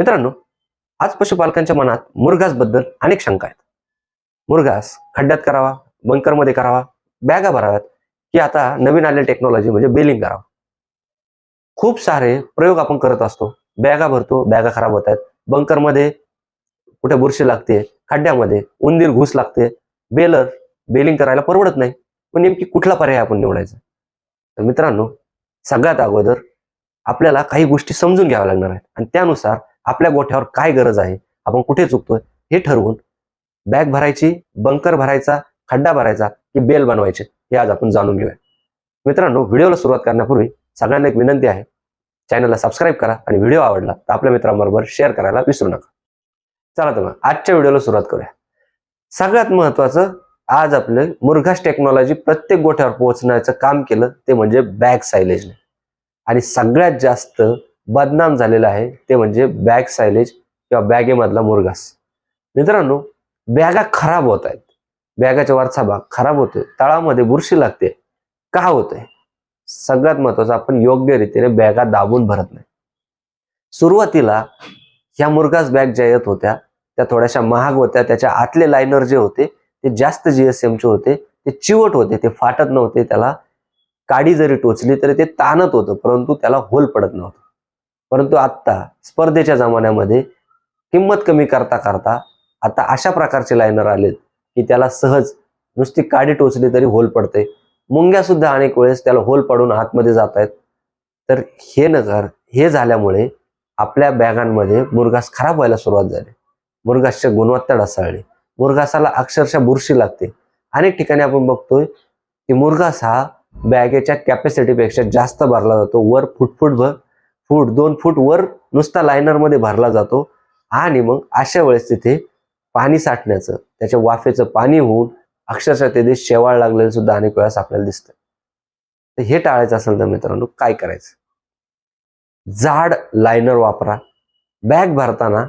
मित्रांनो आज पशुपालकांच्या मनात मुरघासबद्दल अनेक शंका आहेत. मुरघास खड्ड्यात करावा बंकरमध्ये करावा बॅगा भराव्यात की आता नवीन आलेली टेक्नॉलॉजी म्हणजे बेलिंग करावं. खूप सारे प्रयोग आपण करत असतो. बॅगा भरतो बॅगा खराब होत आहेत. बंकरमध्ये कुठे बुरशी लागते खड्ड्यामध्ये उंदीर घुस लागते. बेलर बेलिंग करायला परवडत नाही. पण नेमकी कुठला पर्याय आपण निवडायचा? तर मित्रांनो सगळ्यात अगोदर आपल्याला काही गोष्टी समजून घ्याव्या लागणार आहेत. आणि त्यानुसार आपल्या गोठ्यावर काय गरज आहे? आपण कुठे चुकतोय? हे ठरवून बॅग भरायची बंकर भरायचा खड्डा भरायचा की बेल बनवायचे हे आज आपण जाणून घेऊया. मित्रांनो व्हिडिओला सुरुवात करण्यापूर्वी सगळ्यांना एक विनंती आहे. चॅनलला सबस्क्राईब करा आणि व्हिडिओ आवडला तर आपल्या मित्रांबरोबर शेअर करायला विसरू नका. चला तर मग आजच्या व्हिडिओला सुरुवात करूया. सगळ्यात महत्वाचं आज आपले मुरघास टेक्नॉलॉजी प्रत्येक गोठ्यावर पोहोचण्याचं काम केलं ते म्हणजे बॅग सायलेजने. आणि सगळ्यात जास्त बदनाम झालेलं आहे ते म्हणजे बॅग सायलेज किंवा बॅगेमधला मुरघास. मित्रांनो बॅगा खराब होत आहेत. बॅगाच्या वरचा भाग खराब होतोय. तळामध्ये बुरशी लागते. का होतंय? सगळ्यात महत्वाचं आपण योग्य रीतीने बॅगा दाबून भरत नाही. सुरुवातीला ह्या मुरगास बॅग ज्या येत होत्या त्या थोड्याशा महाग होत्या. त्याच्या आतले लायनर जे होते ते जास्त जीएसएमचे होते. ते चिवट होते ते फाटत नव्हते. त्याला काडी जरी टोचली तरी ते ताणत होतं परंतु त्याला होल पडत नव्हतं. परंतु आत्ता स्पर्धेच्या जमान्यामध्ये किंमत कमी करता करता आता अशा प्रकारचे लायनर आलेत की त्याला सहज नुसती काडी टोचली तरी होल पडते. मुंग्या सुद्धा अनेक वेळेस त्याला होल पडून आतमध्ये जात आहेत. तर हे नगर हे झाल्यामुळे आपल्या बॅगांमध्ये मुरघास खराब व्हायला सुरुवात झाली. मुरघासच्या गुणवत्ता ढासळली. मुरघासाला अक्षरशः बुरशी लागते. अनेक ठिकाणी आपण बघतोय की मुरघास हा बॅगेच्या कॅपॅसिटीपेक्षा जास्त भरला जातो. वर फूट फूट दोन फूट वर नुसता लायनरमध्ये भरला जातो. आणि मग अशा वेळेस तिथे पाणी साठण्याचं त्याच्या वाफेचं पाणी होऊन अक्षरशः तिथे शेवाळ लागलेलं सुद्धा अनेक वेळेस आपल्याला दिसतं. तर हे टाळायचं असेल तर मित्रांनो काय करायचं? जाड लायनर वापरा. बॅग भरताना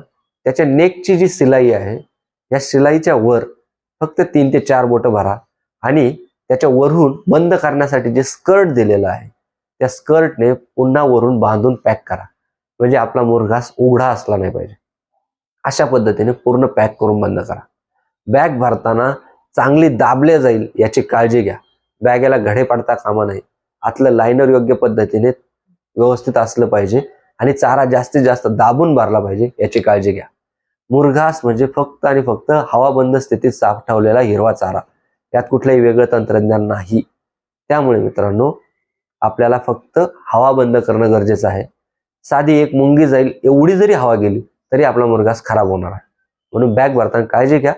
त्याच्या नेकची जी शिलाई आहे या शिलाईच्या वर फक्त तीन ते चार बोटं भरा. आणि त्याच्या वरून बंद करण्यासाठी जे स्कर्ट दिलेलं आहे त्या स्कर्टने पुन्हा वरून बांधून पॅक करा. म्हणजे आपला मुरघास उघडा असला नाही पाहिजे. अशा पद्धतीने पूर्ण पॅक करून बंद करा. बॅग भरताना चांगली दाबले जाईल याची काळजी घ्या. बॅगेला घडे पडता कामा नाही आतलं लायनर योग्य पद्धतीने व्यवस्थित असलं पाहिजे आणि चारा जास्तीत जास्त दाबून भरला पाहिजे याची काळजी घ्या. मुरघास म्हणजे फक्त आणि फक्त हवाबंद स्थितीत साठवलेला हिरवा चारा. यात कुठलंही वेगळं तंत्रज्ञान नाही. त्यामुळे मित्रांनो आपल्याला फक्त हवा बंद करणं गरजेचं आहे. साधी एक मुंगी जाईल एवढी जरी हवा गेली तरी आपला मुरघास खराब होणार आहे. म्हणून बॅग भरताना काळजी घ्या.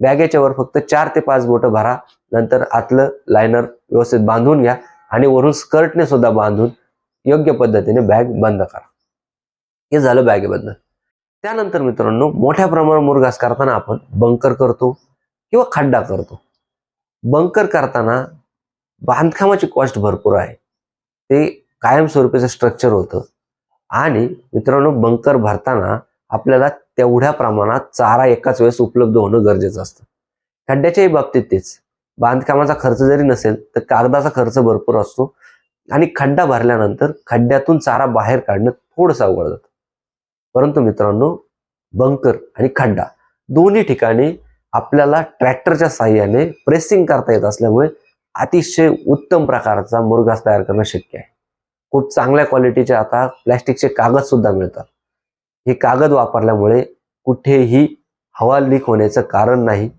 बॅगेच्या वर फक्त चार ते पाच बोटं भरा नंतर आतलं लायनर व्यवस्थित बांधून घ्या आणि वरून स्कर्टने सुद्धा बांधून योग्य पद्धतीने बॅग बंद करा. हे झालं बॅगेबद्दल त्यानंतर मित्रांनो मोठ्या प्रमाणावर मुरघास करताना आपण बंकर करतो किंवा खड्डा करतो. बंकर करताना बांधकामाची कॉस्ट भरपूर आहे. ते कायमस्वरूपीचं स्ट्रक्चर होतं. आणि मित्रांनो बंकर भरताना आपल्याला तेवढ्या प्रमाणात चारा एकाच वेळेस उपलब्ध होणं गरजेचं असतं. खड्ड्याच्याही बाबतीत तेच. बांधकामाचा खर्च जरी नसेल तर कागदाचा खर्च भरपूर असतो. आणि खड्डा भरल्यानंतर खड्ड्यातून चारा बाहेर काढणं थोडंसं अवघड जातं. परंतु मित्रांनो बंकर आणि खड्डा दोन्ही ठिकाणी आपल्याला ट्रॅक्टरच्या साह्याने प्रेसिंग करता येत असल्यामुळे अतिशय उत्तम प्रकारचा मुरघास तयार करणं शक्य आहे. खूप चांगल्या क्वालिटीचे आता प्लॅस्टिकचे कागद सुद्धा मिळतात. हे कागद वापरल्यामुळे कुठेही हवा लीक होण्याचं कारण नाही.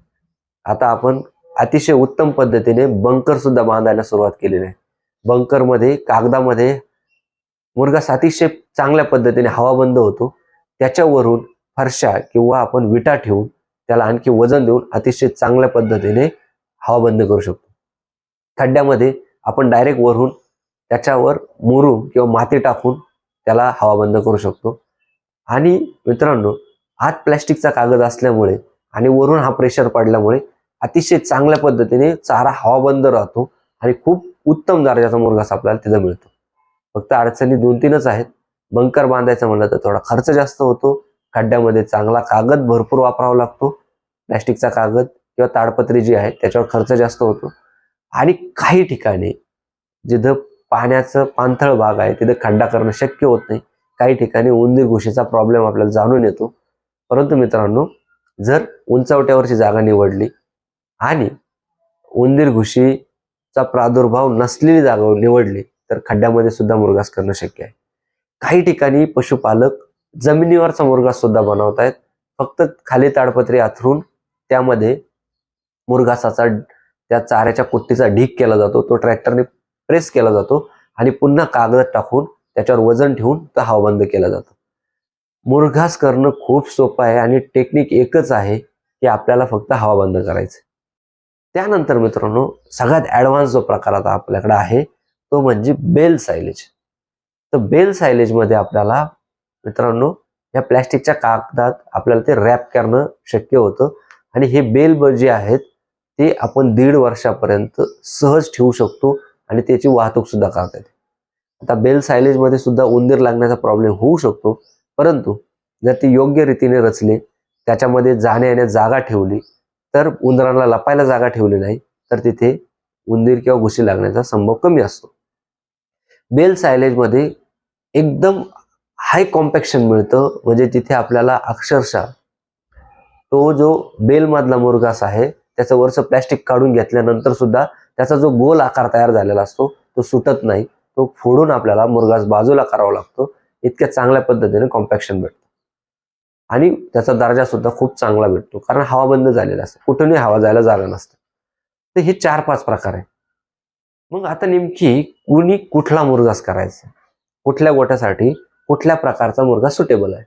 आता आपण अतिशय उत्तम पद्धतीने बंकर सुद्धा बांधायला सुरुवात केलेली आहे. बंकरमध्ये कागदामध्ये मुरघास अतिशय चांगल्या पद्धतीने हवा बंद होतो. त्याच्यावरून फरशा किंवा आपण विटा ठेवून त्याला आणखी वजन देऊन अतिशय चांगल्या पद्धतीने हवा बंद करू शकतो. खड्ड्यामध्ये आपण डायरेक्ट वरून त्याच्यावर मुरून किंवा माती टाकून त्याला हवाबंद करू शकतो. आणि मित्रांनो आत प्लॅस्टिकचा कागद असल्यामुळे आणि वरून हा प्रेशर पडल्यामुळे अतिशय चांगल्या पद्धतीने चारा हवाबंद राहतो आणि खूप उत्तम दर्जाचा मुरघास आपल्याला तिथं मिळतो. फक्त अडचणी दोन तीनच आहेत. बंकर बांधायचं म्हणलं तर थोडा खर्च जास्त होतो. खड्ड्यामध्ये चांगला कागद भरपूर वापरावा लागतो. प्लॅस्टिकचा कागद किंवा ताडपत्री जी आहे त्याच्यावर खर्च जास्त होतो. आणि काही ठिकाणी जिथं पाण्याचं पाणथळ भाग आहे तिथं खड्डा करणं शक्य होत नाही. काही ठिकाणी उंदीर घुशीचा प्रॉब्लेम आपल्याला जाणून येतो. परंतु मित्रांनो जर उंचवट्यावरची जागा निवडली आणि उंदीर घुशीचा प्रादुर्भाव नसलेली जागा निवडली तर खड्ड्यामध्ये सुद्धा मुरगास करणं शक्य आहे. काही ठिकाणी पशुपालक जमिनीवरचा मुरगास सुद्धा बनवत आहेत फक्त खाली ताडपत्री आथरून त्यामध्ये मुरगासाचा त्या चाऱ्याच्या कुट्टीचा ढीक केला जातो तो ट्रॅक्टरने प्रेस केला जातो आणि पुन्हा कागद टाकून त्याच्यावर वजन ठेवून तो हवाबंद केला जातो. मुरघास करणं खूप सोपं आहे आणि टेक्निक एकच आहे की आपल्याला फक्त हवा बंद करायचं त्यानंतर मित्रांनो सगळ्यात ॲडव्हान्स जो प्रकार आता आपल्याकडे आहे तो म्हणजे बेल सायलेज तर बेल सायलेजमध्ये आपल्याला मित्रांनो या प्लॅस्टिकच्या कागदात आपल्याला ते रॅप करणं शक्य होतं. आणि हे बेल जे आहेत ते आपण दीड वर्षापर्यंत सहज ठेवू शकतो आणि त्याची वाहतूक सुद्धा करता येते आता बेल सायलेजमध्ये सुद्धा उंदीर लागण्याचा प्रॉब्लेम होऊ शकतो परंतु जर ती योग्य रीतीने रचले त्याच्यामध्ये जाण्या येण्यास जागा ठेवली तर उंदरांना लपायला जागा ठेवली नाही तर तिथे उंदीर किंवा घुशी लागण्याचा संभव कमी असतो. बेल सायलेजमध्ये एकदम हाय कॉम्पॅक्शन मिळतं म्हणजे तिथे आपल्याला अक्षरशः तो जो बेलमधला मुरगास आहे त्याचं वरचं प्लॅस्टिक काढून घेतल्यानंतर सुद्धा त्याचा जो गोल आकार तयार झालेला असतो तो सुटत नाही. तो फोडून आपल्याला मुरगास बाजूला करावा लागतो. इतक्या चांगल्या पद्धतीने कॉम्पॅक्शन भेटतं. आणि त्याचा दर्जा सुद्धा खूप चांगला भेटतो. कारण हवा बंद झालेला असतो. कुठूनही हवा जायला जागा नसतं. तर हे चार पाच प्रकार आहे मग आता नेमकी कुणी कुठला मुरगास करायचा? कुठल्या गोट्यासाठी कुठल्या प्रकारचा मुरगा सुटेबल आहे?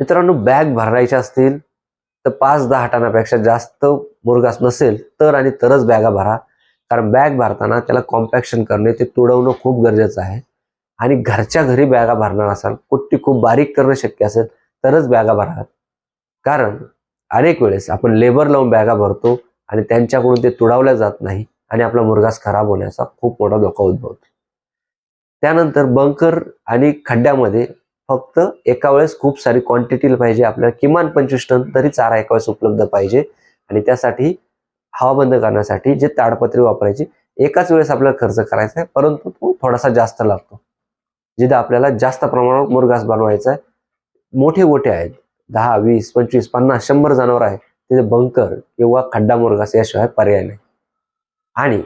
मित्रांनो बॅग भरायच्या असतील तर पाच दहा टनापेक्षा जास्त मुरगास नसेल तर आणि तरच बॅगा भरा. कारण बॅग भरताना त्याला कॉम्पॅक्शन करणे ते तुडवणं खूप गरजेचं आहे. आणि घरच्या घरी बॅगा भरणार असाल कुट्टी खूप बारीक करणं शक्य असेल तरच बॅगा भरा. कारण अनेक वेळेस आपण लेबर लावून बॅगा भरतो आणि त्यांच्याकडून ते तुडवल्या जात नाही आणि आपला मुरगास खराब होण्याचा खूप मोठा धोका उद्भवतो. त्यानंतर बंकर आणि खड्ड्यामध्ये फक्त एका वेळेस खूप सारी क्वांटिटी पाहिजे. आपल्याला किमान पंचवीस टन तरी चारा एका वेळेस उपलब्ध पाहिजे. आणि त्यासाठी हवा बंद करण्यासाठी जे ताडपत्री वापरायची एकाच वेळेस आपल्याला खर्च करायचा आहे परंतु तो थोडासा जास्त लागतो. जिथे आपल्याला जास्त प्रमाणात मुरगास बनवायचा आहे. मोठे गोटे आहेत. दहा वीस पंचवीस पन्नास शंभर जनावर आहेत तिथे बंकर किंवा खड्डा मुरगास याशिवाय पर्याय नाही. आणि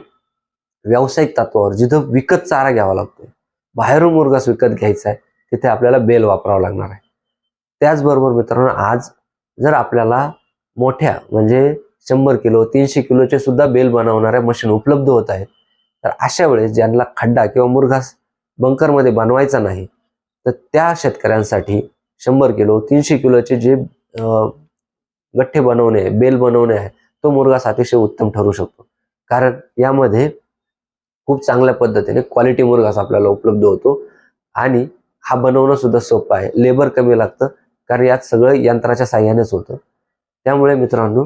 व्यावसायिक तत्वावर जिथं विकत चारा घ्यावा लागतो बाहेरून मुरगास विकत घ्यायचा आहे तिथे आपल्याला बेल वापरावं लागणार आहे. त्याचबरोबर मित्रांनो आज जर आपल्याला मोठ्या म्हणजे शंभर किलो तीनशे किलोचे सुद्धा बेल बनवणाऱ्या मशीन उपलब्ध होत आहेत तर अशा वेळेस ज्यांना खड्डा किंवा मुरघास बंकरमध्ये बनवायचा नाही तर त्या शेतकऱ्यांसाठी शंभर किलो तीनशे किलोचे जे गठ्ठे बनवणे बेल बनवणे आहे तो मुरघास अतिशय उत्तम ठरू शकतो. कारण यामध्ये खूप चांगल्या पद्धतीने क्वालिटी मुरघास आपल्याला उपलब्ध होतो आणि हा बनवणं सुद्धा सोपं आहे. लेबर कमी लागतं कारण यात सगळं यंत्राच्या साह्यानेच होतं. त्यामुळे मित्रांनो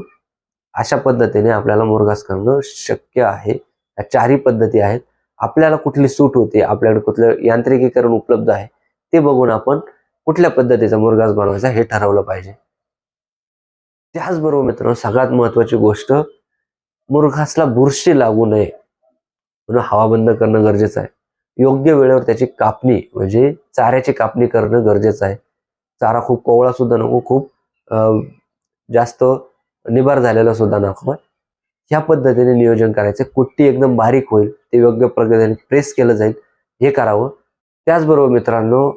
अशा पद्धतीने आपल्याला मुरघास करणं शक्य आहे. या चारही पद्धती आहेत. आपल्याला कुठली सूट होते आपल्याकडे कुठलं यांत्रिकीकरण उपलब्ध आहे ते बघून आपण कुठल्या पद्धतीचा मुरघास बनवायचा हे ठरवलं पाहिजे. त्याचबरोबर मित्रांनो सगळ्यात महत्वाची गोष्ट मुरघासला बुरशी लागू नये. म्हणून हवा बंद करणं गरजेचं आहे. योग्य वेळेवर त्याची कापणी म्हणजे चाऱ्याची कापणी करणं गरजेचं आहे. चारा खूप कोवळा सुद्धा नको खूप जास्त निभार झालेला सुद्धा नको. ह्या पद्धतीने नियोजन करायचं कुट्टी एकदम बारीक होईल ते योग्य पद्धतीने प्रेस केलं जाईल हे करावं. त्याचबरोबर मित्रांनो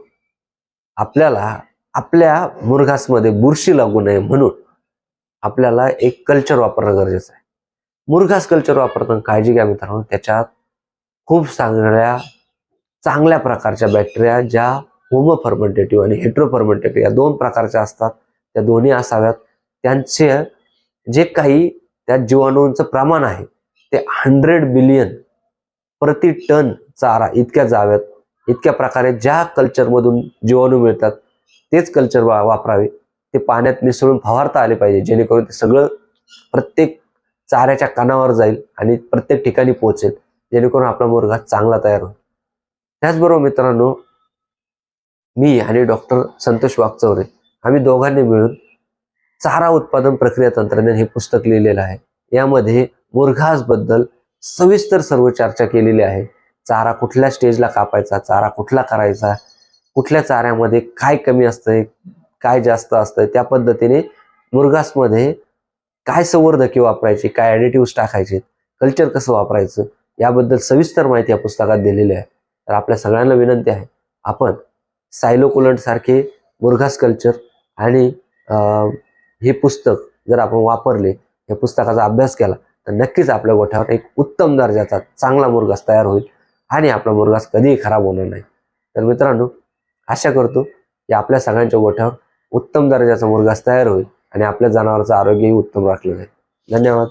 आपल्याला आपल्या मुरघासमध्ये बुरशी लागू नये म्हणून आपल्याला एक कल्चर वापरणं गरजेचं आहे. मुरघास कल्चर वापरताना काळजी घ्या मित्रांनो त्याच्यात खूप चांगल्या चांगल्या प्रकारच्या बॅक्टेरिया ज्या होमोफर्मेंटेटिव्ह आणि हेट्रोफर्मेंटेटिव्ह या दोन प्रकारच्या असतात त्या दोन्ही असाव्यात. त्यांचे जे काही त्या जीवाणूंचं प्रमाण आहे ते हंड्रेड बिलियन प्रति टन चारा इतक्या जाव्यात. इतक्या प्रकारे ज्या कल्चरमधून जीवाणू मिळतात तेच कल्चर वा वापरावे. ते पाण्यात मिसळून फवारता आले पाहिजे जेणेकरून ते सगळं प्रत्येक चाऱ्याच्या कानावर जाईल आणि प्रत्येक ठिकाणी पोहोचेल जेणेकरून आपला मुलगा चांगला तयार होईल. त्याचबरोबर मित्रांनो मी आणि डॉक्टर संतोष वागचौरे आम्ही दोघांनी मिळून चारा उत्पादन प्रक्रिया तंत्रज्ञान हे पुस्तक लिहिलेलं आहे. यामध्ये मुरघासबद्दल सविस्तर सर्व चर्चा केलेली आहे. चारा कुठल्या स्टेजला कापायचा चारा कुठला करायचा कुठल्या चाऱ्यामध्ये काय कमी असतंय काय जास्त असतंय त्या पद्धतीने मुरघासमध्ये काय संवर्धके वापरायचे काय ॲडिटिव्ह टाकायचे कल्चर कसं वापरायचं याबद्दल सविस्तर माहिती या पुस्तकात दिलेली आहे. तर आपल्या सगळ्यांना विनंती आहे आपण सायलोकुलंट सारखे मुरघास कल्चर आणि हे पुस्तक जर आपण वापरले या पुस्तकाचा अभ्यास केला तर नक्कीच आपल्या गोठ्यावर एक उत्तम दर्जाचा चांगला मुरघास तयार होईल आणि आपला मुरघास कधीही खराब होणार नाही. तर मित्रांनो आशा करतो की आपल्या सगळ्यांच्या गोठ्यावर उत्तम दर्जाचा मुरघास तयार होईल आणि आपल्या जनावरांचं आरोग्यही उत्तम राखलं जाईल. धन्यवाद.